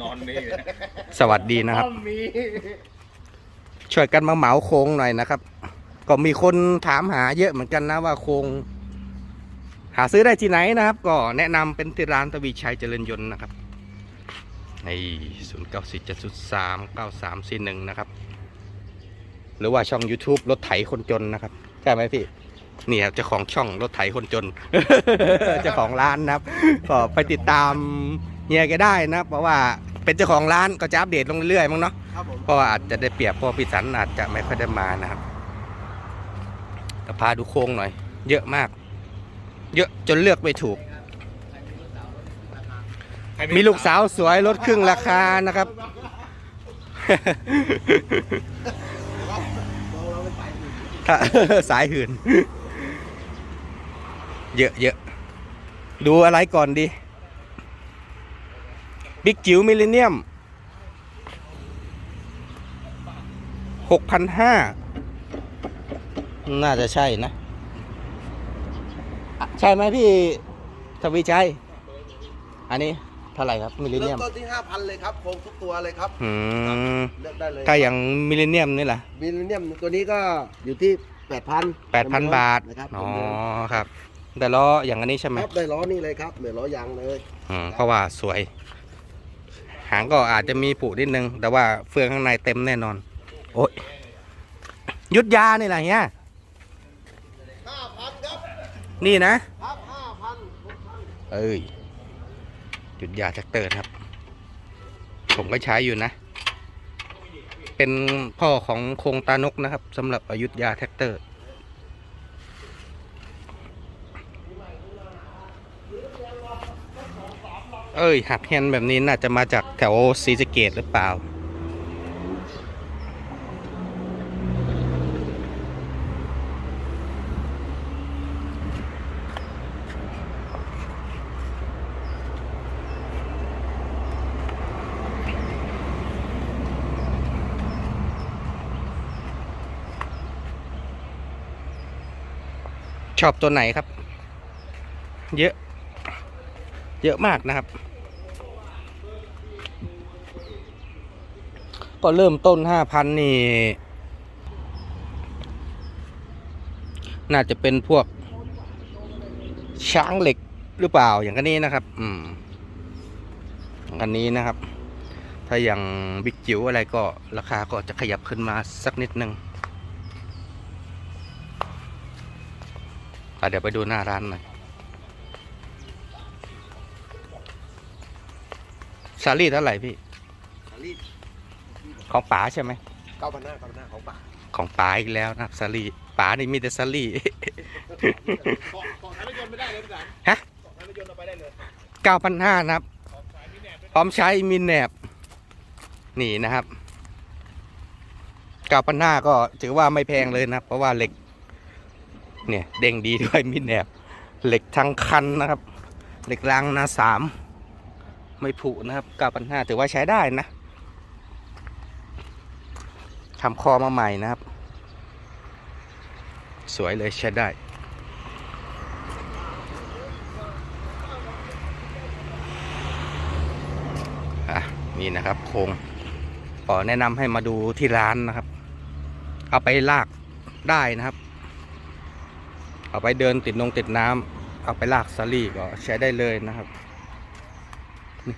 นอนนี่สวัสดีนะครับต้องมีช่วยกันมาเหมาโครงหน่อยนะครับ ก็มีคนถามหาเยอะเหมือนกันนะว่าโครงหาซื้อได้ที่ไหนนะครับ ก็แนะนำเป็นที่ร้านทวีชัยเจริญยนต์นะครับในศูนย์เก้าสี่เจ็ดศูนย์สามเก้าสามสี่หนึ่งนะครับ หรือว่าช่อง YouTube รถไถคนจนนะครับ ใช่ไหมพี่ นี่ครับเจ้าของช่องรถไถคนจน เจ้าของร้านนะครับ ก็ไปติดตาม เฮียแกได้นะครับเพราะว่าเป็นเจ้าของร้านก็จะอัปเดตลงเรื่อยๆมั้งเนาะครับผมเพราะว่าอาจจะได้เปรียบเพราะว่าพี่สันอาจจะไม่ค่อยได้มานะครับแต่พาดูโค้งหน่อย เยอะมาก เยอะจนเลือกไม่ถูก มีลูกสาวสวยลดครึ่งราคานะครับเราไปใส่อยู่ถ้าสายหื่น เยอะเยอะ ดูอะไรก่อนดี บิ๊กจิ๋วมิลเลนเนียมหกพันห้าน่าจะใช่นะอะใช่ไหมพี่ทวีชัยอันนี้เท่าไหร่ครับมิลเลนเริ่เนียมมต้นที่ห้าพันเลยครับโครงทุกตัวเลยครับอืมเลือกได้เลยถ้าอย่างมิลเลนเนียมนี่ล่ะมิลเลนเนียมตัวนี้ก็อยู่ที่แปดพันแปดพันบาทนะครับอ๋อครับ แต่ล้ออย่างอันนี้ใช่ไหมครับได้ล้อนี่เลยครับเหมือนล้อยางเลยอืมเพราะว่าสวยหางก็อาจจะมีผุนิดนึง แต่ว่าเฟืองข้างในเต็มแน่นอน โอ้ยยุดยานี่แหละเฮียห้าพันครับนี่นะครับห้าพันเอ้ยยุดยาแท็กเตอร์นะครับ ผมก็ใช้อยู่นะ เป็นพ่อของโครงตานกนะครับสำหรับอยุธยาแท็กเตอร์ เอ้ย หักแฮนแบบนี้น่าจะมาจากแถวศรีสเกดหรือเปล่า ชอบตัวไหนครับ เยอะ เยอะมากนะครับ ก็เริ่มต้นห้าพันนี่ น่าจะเป็นพวก ช้างเหล็กหรือเปล่าอย่างกันนี้นะครับ อืมอย่างกันนี้นะครับ ถ้าอย่างบิ๊กจิ๋วอะไรก็ราคาก็จะขยับขึ้นมาสักนิดนึงเดี๋ยวไปดูหน้าร้านหน่อย ซาลี่เท่าไหร่พี่รีดของป๋าใช่ไหม เก้าพันห้าเก้าพันห้าของป่าของป๋าอีกแล้วนะครับซาลี่ป๋านี่มีแต่ซาลี่ เกาะเกาะท้ายรถยนต์ไม่ได้เลยพี่สันฮะ เกาะท้ายรถยนต์เอาไปได้เลยเก้าพันห้านะครับ ของสายพี่แหนบด้วยพร้อมใช้มีแหนบ นี่นะครับเก้าพันห้าก็ถือว่าไม่แพงเลยนะเพราะว่าเหล็ก เนี่ยเด้งดีด้วยมีแหนบ เหล็กทั้งคันนะครับ เหล็กรางหนาสาม ไม่ผุนะครับเก้าพันห้าถือว่าใช้ได้นะทำคอมาใหม่นะครับ สวยเลยใช้ได้อะนี่นะครับโครงขอแนะนำให้มาดูที่ร้านนะครับ เอาไปลากได้นะครับ เอาไปเดินติดนงติดน้ำเอาไปลากซาลี่ก็ใช้ได้เลยนะครับ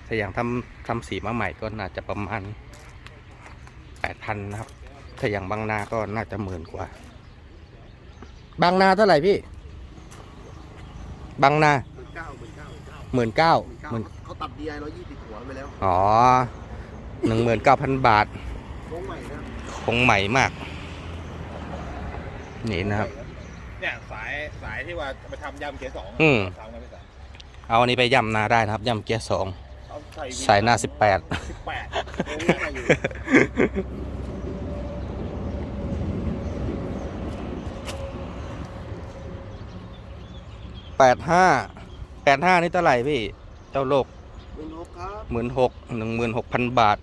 ถ้าอย่างทำทำสีมาใหม่ก็น่าจะประมาณแปดพันนะครับ ถ้าอย่างบางนาก็น่าจะหมื่นกว่า บางนาเท่าไหร่พี่ บางนาหมื่นเก้าหมื่นเก้าหมื่นเก้าหมื่นหมื่นเก้าเขาตัดดีไอร้อยยี่สิบหัวไปแล้ว อ๋อหนึ่งหมื่นเก้าพันบาทโค้งใหม่นะคงใหม่มาก นี่นะครับ เนี่ยสายสายที่ว่าจะไปทำยำเกียร์สองอืมทำกันพี่สันเอาอันนี้ไปย่ำนาได้นะครับย่ำเกียร์สอง เอาใส่ใส่หน้าสิบแปด สิบแปดโค้งใหม่อยู่แปดห้าแปดห้านี่เท่าไหร่พี่ เจ้าโลกหมื่นหกครับหมื่นหกหนึ่งหมื่นหกพันบาท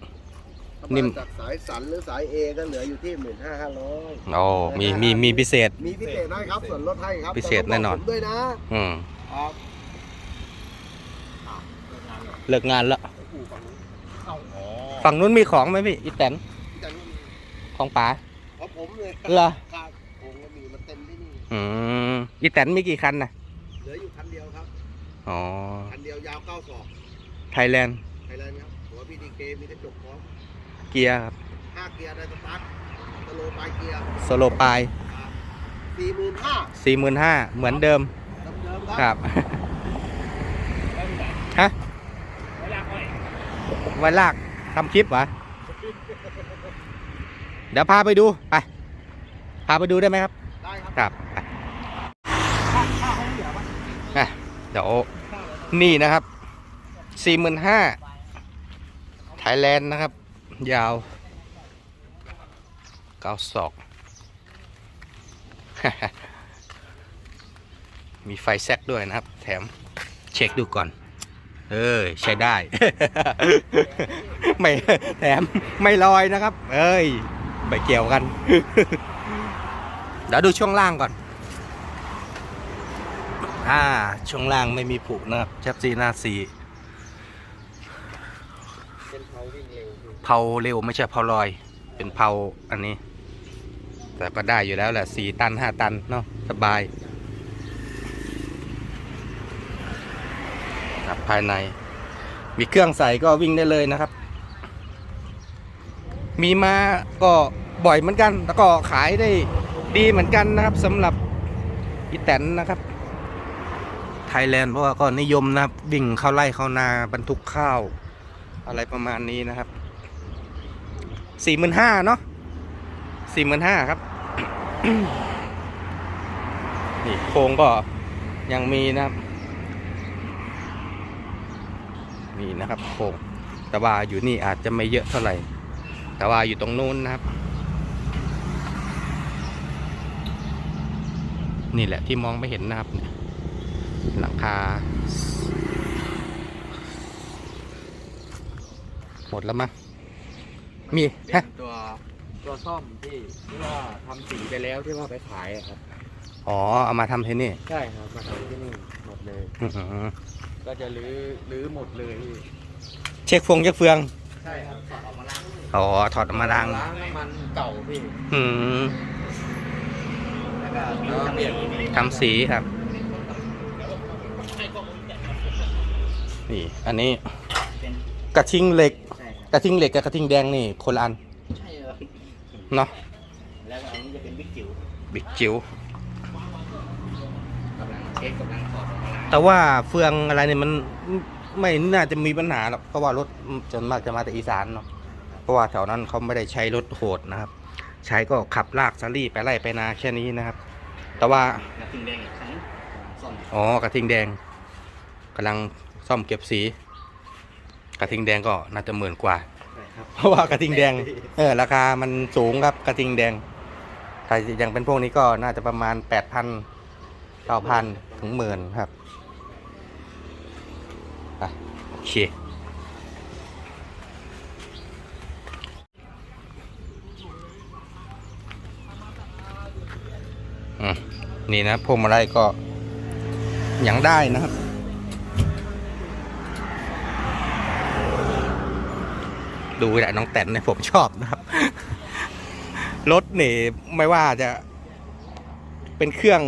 ถ้านิ่ม มาจากสายสันหรือสายเอก็เหลืออยู่ที่หมื่นห้าห้าร้อยโอ้มีมีมีพิเศษ มีพิเศษได้ครับส่วนลดให้ครับพิเศษแน่นอนต้องบกผมด้วยนะอืม ครับ เลิกงานแล้วเข้าอ๋อฝั่งนู้นมีของไหมพี่อีแตนแต่ว่ามีของป๋าเพราะผมเลยเหรอข้าวโคงก็มีมันเต็มที่นี่อืมอีแตนมีกี่คันนะเหลืออยู่คันเดียวครับอ๋อคันเดียวยาวเก้าศอกไทยแลนด์ไทยแลนด์ครับหัวพีดีเกมีกระจกพร้อมเกียร์ครับห้าเกียร์ได้สตาร์ทสโลว์ปลายเกียร์โซโลปลายสี่หมื่นห้าสี่หมื่นห้าเหมือนเดิมเดิมๆคครัรับ ฮะ ไว้ลากทำคลิปวะเดี๋ยวพาไปดูไปพาไปดูได้ไหมครับ ได้ครับครับไปอะเดี๋ยวนี่นะครับสี่หมื่นห้าไทยแลนด์นะครับ ยาวเก้าศอก มีไฟแซกด้วยนะครับ แถมเช็คดูก่อน เออ ใช้ได้ ไม่แถมไม่ลอยนะครับ เอ้ยไม่เกี่ยวกัน เดี๋ยวดูช่วงล่างก่อน อ่า ช่วงล่างไม่มีผุนะครับแชปซีหน้าสีเป็นเขาวิ่งเร็วคือเผาเร็วไม่ใช่เผาลอย เป็นเผาอันนี้ แต่ก็ได้อยู่แล้วแหละสี่ตันห้าตันเนาะสบาย ครับภายใน มีเครื่องใส่ก็วิ่งได้เลยนะครับ มีมาก็บ่อยเหมือนกัน แล้วก็ขายได้ดีเหมือนกันนะครับสำหรับอีแตนนะครับไทยแลนด์เพราะว่าก็นิยมนะครับ วิ่งเข้าไล่เข้านาบรรทุกข้าว อะไรประมาณนี้นะครับสี่หมื่นห้าเนาะสี่หมื่นห้าครับนี่โครงก็ยังมีนะครับ นี่นะครับโคงแต่ว่าอยู่นี่อาจจะไม่เยอะเท่าไหร่ แต่ว่าอยู่ตรงนู้นนะครับ นี่แหละที่มองไม่เห็นนะครับเนี่ยหลังคา หมดแล้วมั้งมีเฮะตัวตัวซ่อมที่ที่ว่าทำสีไปแล้วที่ว่าไปขายอะครับ อ๋อ เอามาทำที่นี่ใช่ครับมาทำที่นี่หมดเลย อื้อหือก็จะรื้อรื้อหมดเลยพี่เช็คฟงเช็คเฟือง ใช่ครับออกมาล้างอ๋อ ถอดออกมาล้างล้างน้ำมันเก่าพี่อืมแล้วก็แล้วก็เปลี่ยนทำสีครับ นี่ อันนี้เป็นกระทิงเหล็ก ใช่ครับกระทิงเหล็กกับกระทิงแดงนี่คนละอันใช่ครับเนาะแล้วก็อันนี้จะเป็นบิ๊กจิ๋วบิ๊กจิ๋วกำลังเช็คกำลังถอดออกมาล้างแต่ว่าเฟืองอะไรเนี่ยมันไม่น่าจะมีปัญหาหรอกเพราะว่ารถจนมากจะมาแต่อีสานเนาะเพราะว่าแถวนั้นเขาไม่ได้ใช้รถโหดนะครับ ใช้ก็ขับลากซารี่ไปไล่ไปนาแค่นี้นะครับ แต่ว่ากระทิงแดงอีกครั้งซ่อมอ๋อกระทิงแดงกำลังซ่อมเก็บสี กระทิงแดงก็น่าจะหมื่นกว่าใช่ครับเพราะว่ากระทิงแดงเออราคามันสูงครับกระทิงแดงถ้าอย่างเป็นพวกนี้ก็น่าจะประมาณแปดพันเก้าพัน ถึงหมื่นครับอะโอเคอนี่นะพวงมาลัยก็ยังได้นะครับ ดูแหละน้องแตนเนี่ยผมชอบนะครับ รถนี่ไม่ว่าจะเป็นเครื่อง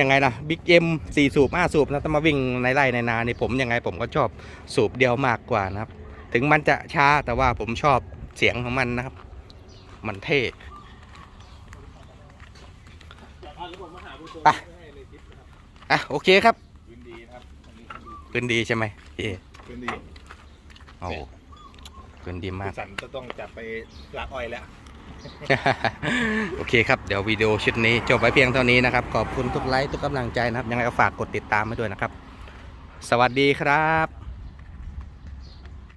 ยังไงนะบิ๊กเอ็มสี่สูบห้าสูบนะถ้ามาวิ่งในไร่ในนานี่ผมยังไงผมก็ชอบสูบเดียวมากกว่านะครับ ถึงมันจะช้าแต่ว่าผมชอบเสียงของมันนะครับ มันเท่ไปอะโอเคครับพื้นดีนะครับอันนี้ดูปืนดีใช่ไหมพี่เอพื้นดีโอ้ปืนดีมากสันจะต้องจับไปลากอ้อยแล้ว โอเคครับ เดี๋ยววิดีโอชุดนี้จบไว้เพียงเท่านี้นะครับ ขอบคุณทุกไลค์ทุกกำลังใจนะครับ ยังไงก็ฝากกดติดตามไว้ด้วยนะครับ สวัสดีครับ